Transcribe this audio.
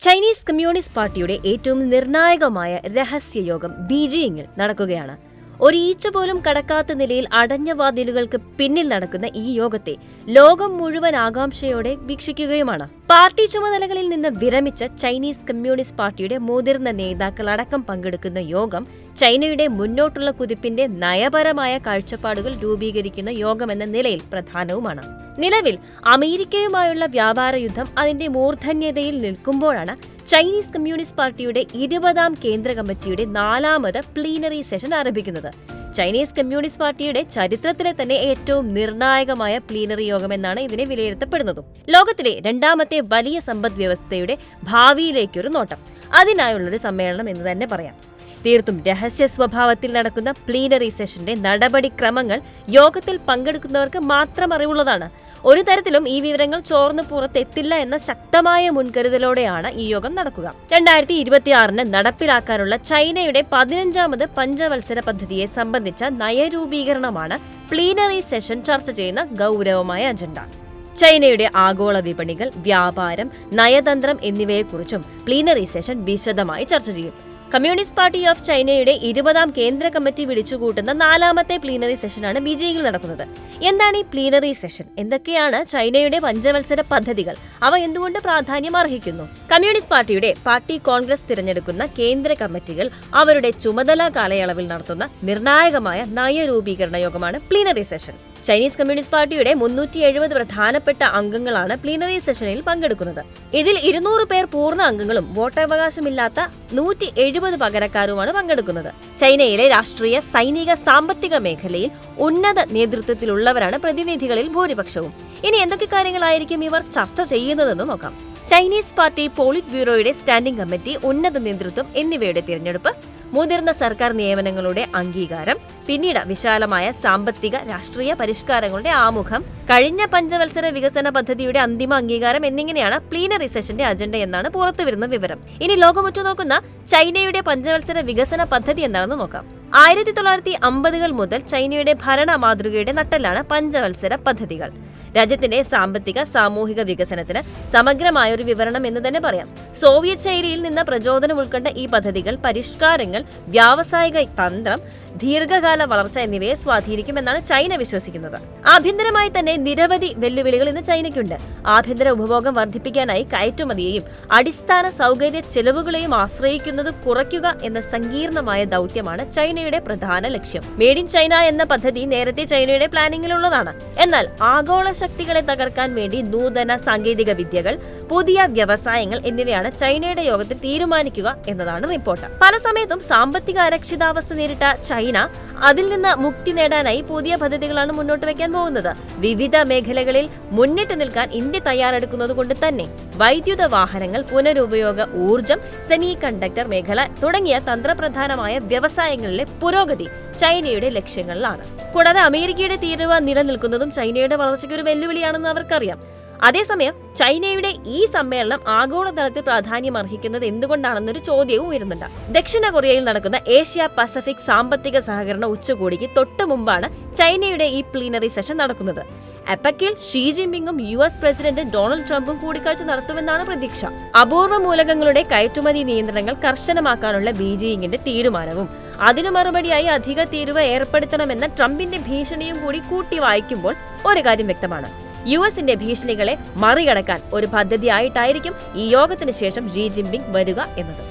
Chinese communist പാർട്ടിയുടെ ഏറ്റവും നിർണായകമായ രഹസ്യയോഗം ബീജിംഗിൽ നടക്കുകയാണ്. ഒരു ഈച്ച പോലും കടക്കാത്ത നിലയിൽ അടഞ്ഞ വാതിലുകൾക്ക് പിന്നിൽ നടക്കുന്ന ഈ യോഗത്തെ ലോകം മുഴുവൻ ആകാംക്ഷയോടെ വീക്ഷിക്കുകയുമാണ്. പാർട്ടി ചുമതലകളിൽ നിന്ന് വിരമിച്ച ചൈനീസ് കമ്മ്യൂണിസ്റ്റ് പാർട്ടിയുടെ മുതിർന്ന നേതാക്കൾ അടക്കം പങ്കെടുക്കുന്ന യോഗം ചൈനയുടെ മുന്നോട്ടുള്ള കുതിപ്പിന്റെ നയപരമായ കാഴ്ചപ്പാടുകൾ രൂപീകരിക്കുന്ന യോഗമെന്ന നിലയിൽ പ്രധാനവുമാണ്. നിലവിൽ അമേരിക്കയുമായുള്ള വ്യാപാര യുദ്ധം അതിന്റെ മൂർധന്യതയിൽ നിൽക്കുമ്പോഴാണ് ചൈനീസ് കമ്മ്യൂണിസ്റ്റ് പാർട്ടിയുടെ ഇരുപതാം കേന്ദ്ര കമ്മിറ്റിയുടെ നാലാമത് പ്ലീനറി സെഷൻ ആരംഭിക്കുന്നത്. ചൈനീസ് കമ്മ്യൂണിസ്റ്റ് പാർട്ടിയുടെ ചരിത്രത്തിലെ തന്നെ ഏറ്റവും നിർണായകമായ പ്ലീനറി യോഗം എന്നാണ് ഇതിനെ വിലയിരുത്തപ്പെടുന്നതും. ലോകത്തിലെ രണ്ടാമത്തെ വലിയ സമ്പദ് വ്യവസ്ഥയുടെ ഭാവിയിലേക്കൊരു നോട്ടം. അതിനായുള്ളൊരു സമ്മേളനം എന്ന് തന്നെ പറയാം. തീർത്തും രഹസ്യ സ്വഭാവത്തിൽ നടക്കുന്ന പ്ലീനറി സെഷന്റെ നടപടിക്രമങ്ങൾ യോഗത്തിൽ പങ്കെടുക്കുന്നവർക്ക് മാത്രം അറിവുള്ളതാണ്. ഒരു തരത്തിലും ഈ വിവരങ്ങൾ ചോർന്നു പുറത്തെത്തില്ല എന്ന ശക്തമായ മുൻകരുതലോടെയാണ് ഈ യോഗം നടക്കുക. രണ്ടായിരത്തി ഇരുപത്തിയാറിന് നടപ്പിലാക്കാനുള്ള ചൈനയുടെ പതിനഞ്ചാമത് പഞ്ചവത്സര പദ്ധതിയെ സംബന്ധിച്ച നയരൂപീകരണമാണ് പ്ലീനറി സെഷൻ ചർച്ച ചെയ്യുന്ന ഗൗരവമായ അജണ്ട. ചൈനയുടെ ആഗോള വിപണികൾ വ്യാപാരം നയതന്ത്രം എന്നിവയെക്കുറിച്ചും പ്ലീനറി സെഷൻ വിശദമായി ചർച്ച ചെയ്യും. കമ്മ്യൂണിസ്റ്റ് പാർട്ടി ഓഫ് ചൈനയുടെ ഇരുപതാം കേന്ദ്ര കമ്മിറ്റി വിളിച്ചുകൂട്ടുന്ന നാലാമത്തെ പ്ലീനറി സെഷനാണ് ബീജിംഗിൽ നടക്കുന്നത്. എന്താണ് ഈ പ്ലീനറി സെഷൻ? എന്തൊക്കെയാണ് ചൈനയുടെ പഞ്ചവത്സര പദ്ധതികൾ? അവ എന്തുകൊണ്ട് പ്രാധാന്യം അർഹിക്കുന്നു? കമ്മ്യൂണിസ്റ്റ് പാർട്ടിയുടെ പാർട്ടി കോൺഗ്രസ് തിരഞ്ഞെടുക്കുന്ന കേന്ദ്ര കമ്മിറ്റികൾ അവരുടെ ചുമതല കാലയളവിൽ നടത്തുന്ന നിർണായകമായ നയരൂപീകരണ യോഗമാണ് പ്ലീനറി സെഷൻ. ചൈനീസ് കമ്മ്യൂണിസ്റ്റ് പാർട്ടിയുടെ മുന്നൂറ്റി എഴുപത് പ്രധാനപ്പെട്ട അംഗങ്ങളാണ് പ്ലീനറി സെഷനിൽ പങ്കെടുക്കുന്നത്. ഇതിൽ ഇരുന്നൂറ് പേർ പൂർണ അംഗങ്ങളും വോട്ടവകാശമില്ലാത്ത നൂറ്റി എഴുപത് പകരക്കാരുമാണ് പങ്കെടുക്കുന്നത്. ചൈനയിലെ രാഷ്ട്രീയ സൈനിക സാമ്പത്തിക മേഖലയിൽ ഉന്നത നേതൃത്വത്തിലുള്ളവരാണ് പ്രതിനിധികളിൽ ഭൂരിപക്ഷവും. ഇനി എന്തൊക്കെ കാര്യങ്ങളായിരിക്കും ഇവർ ചർച്ച ചെയ്യുന്നതെന്ന് നോക്കാം. ചൈനീസ് പാർട്ടി പോളിറ്റ് ബ്യൂറോയുടെ സ്റ്റാൻഡിംഗ് കമ്മിറ്റി ഉന്നത നേതൃത്വം എന്നിവയുടെ തിരഞ്ഞെടുപ്പ് മുതിർന്ന സർക്കാർ നിയമനങ്ങളുടെ അംഗീകാരം പിന്നീട് വിശാലമായ സാമ്പത്തിക രാഷ്ട്രീയ പരിഷ്കാരങ്ങളുടെ ആമുഖം. കഴിഞ്ഞ പഞ്ചവത്സര വികസന പദ്ധതിയുടെ അന്തിമ അംഗീകാരം എന്നിങ്ങനെയാണ് പ്ലീനറി സെഷന്റെ അജണ്ട എന്നാണ് പുറത്തുവരുന്ന വിവരം. ഇനി ലോകമുറ്റു നോക്കുന്ന ചൈനയുടെ പഞ്ചവത്സര വികസന പദ്ധതി എന്താണെന്ന് നോക്കാം. ആയിരത്തി തൊള്ളായിരത്തി അമ്പതുകൾ മുതൽ ചൈനയുടെ ഭരണ മാതൃകയുടെ നട്ടലാണ് പഞ്ചവത്സര പദ്ധതികൾ. രാജ്യത്തിന്റെ സാമ്പത്തിക സാമൂഹിക വികസനത്തിന് സമഗ്രമായ ഒരു വിവരണം എന്ന് തന്നെ പറയാം. സോവിയറ്റ് ശൈലിയിൽ നിന്ന് പ്രചോദനം ഉൾക്കൊണ്ട ഈ പദ്ധതികൾ പരിഷ്കാരങ്ങൾ വ്യാവസായിക തന്ത്രം ദീർഘകാല വളർച്ച എന്നിവയെ സ്വാധീനിക്കുമെന്നാണ് ചൈന വിശ്വസിക്കുന്നത്. ആഭ്യന്തരമായി തന്നെ നിരവധി വെല്ലുവിളികൾ ഇന്ന് ചൈനയ്ക്കുണ്ട്. ആഭ്യന്തര ഉപഭോഗം വർദ്ധിപ്പിക്കാനായി കയറ്റുമതിയെയും അടിസ്ഥാന സൗകര്യ ചെലവുകളെയും ആശ്രയിക്കുന്നത് കുറയ്ക്കുക എന്ന സങ്കീർണമായ ദൗത്യമാണ് ചൈനയുടെ പ്രധാന ലക്ഷ്യം. മേഡ് ഇൻ ചൈന എന്ന പദ്ധതി നേരത്തെ ചൈനയുടെ പ്ലാനിങ്ങിലുള്ളതാണ്. എന്നാൽ ആഗോള ശക്തികളെ തകർക്കാൻ വേണ്ടി നൂതന സാങ്കേതിക വിദ്യകൾ പുതിയ വ്യവസായങ്ങൾ എന്നിവയാണ് ചൈനയുടെ യോഗത്തിൽ തീരുമാനിക്കുക എന്നതാണ് റിപ്പോർട്ട്. പല സമയത്തും സാമ്പത്തിക അരക്ഷിതാവസ്ഥ നേരിട്ട ചൈന അതിൽ നിന്ന് മുക്തി നേടാനായി പുതിയ പദ്ധതികളാണ് മുന്നോട്ട് വയ്ക്കാൻ പോകുന്നത്. വിവിധ മേഖലകളിൽ മുന്നിട്ട് നിൽക്കാൻ ഇന്ത്യ തയ്യാറെടുക്കുന്നത് കൊണ്ട് തന്നെ വൈദ്യുത വാഹനങ്ങൾ പുനരുപയോഗ ഊർജം സെമി കണ്ടക്ടർ മേഖല തുടങ്ങിയ തന്ത്രപ്രധാനമായ വ്യവസായങ്ങളിലെ പുരോഗതി ചൈനയുടെ ലക്ഷ്യങ്ങളിലാണ്. കൂടാതെ അമേരിക്കയുടെ തീരുവ നിലനിൽക്കുന്നതും ചൈനയുടെ വളർച്ചയ്ക്ക് ഒരു വെല്ലുവിളിയാണെന്ന് അവർക്കറിയാം. അതേസമയം ചൈനയുടെ ഈ സമ്മേളനം ആഗോളതലത്തിൽ പ്രാധാന്യം അർഹിക്കുന്നത് എന്തുകൊണ്ടാണെന്നൊരു ചോദ്യവും ഉയരുന്നുണ്ട്. ദക്ഷിണ കൊറിയയിൽ നടക്കുന്ന ഏഷ്യ പസഫിക് സാമ്പത്തിക സഹകരണ ഉച്ചകോടിക്ക് തൊട്ടു മുമ്പാണ് ചൈനയുടെ ഈ പ്ലീനറി സെഷൻ നടക്കുന്നത്. എപ്പക്കിൽ ഷീ ജിൻപിങ്ങും യു എസ് പ്രസിഡന്റ് ഡൊണാൾഡ് ട്രംപും കൂടിക്കാഴ്ച നടത്തുമെന്നാണ് പ്രതീക്ഷ. അപൂർവ മൂലകങ്ങളുടെ കയറ്റുമതി നിയന്ത്രണങ്ങൾ കർശനമാക്കാനുള്ള ബീജിംഗിന്റെ തീരുമാനവും അതിനു മറുപടിയായി അധിക തീരുവ ഏർപ്പെടുത്തണമെന്ന ട്രംപിന്റെ ഭീഷണിയും കൂടി കൂട്ടി വായിക്കുമ്പോൾ ഒരു കാര്യം വ്യക്തമാണ്. യു എസിന്റെ ഭീഷണികളെ മറികടക്കാൻ ഒരു പദ്ധതിയായിട്ടായിരിക്കും ഈ യോഗത്തിന് ശേഷം ഷീ ജിൻപിങ് വരിക എന്നത്.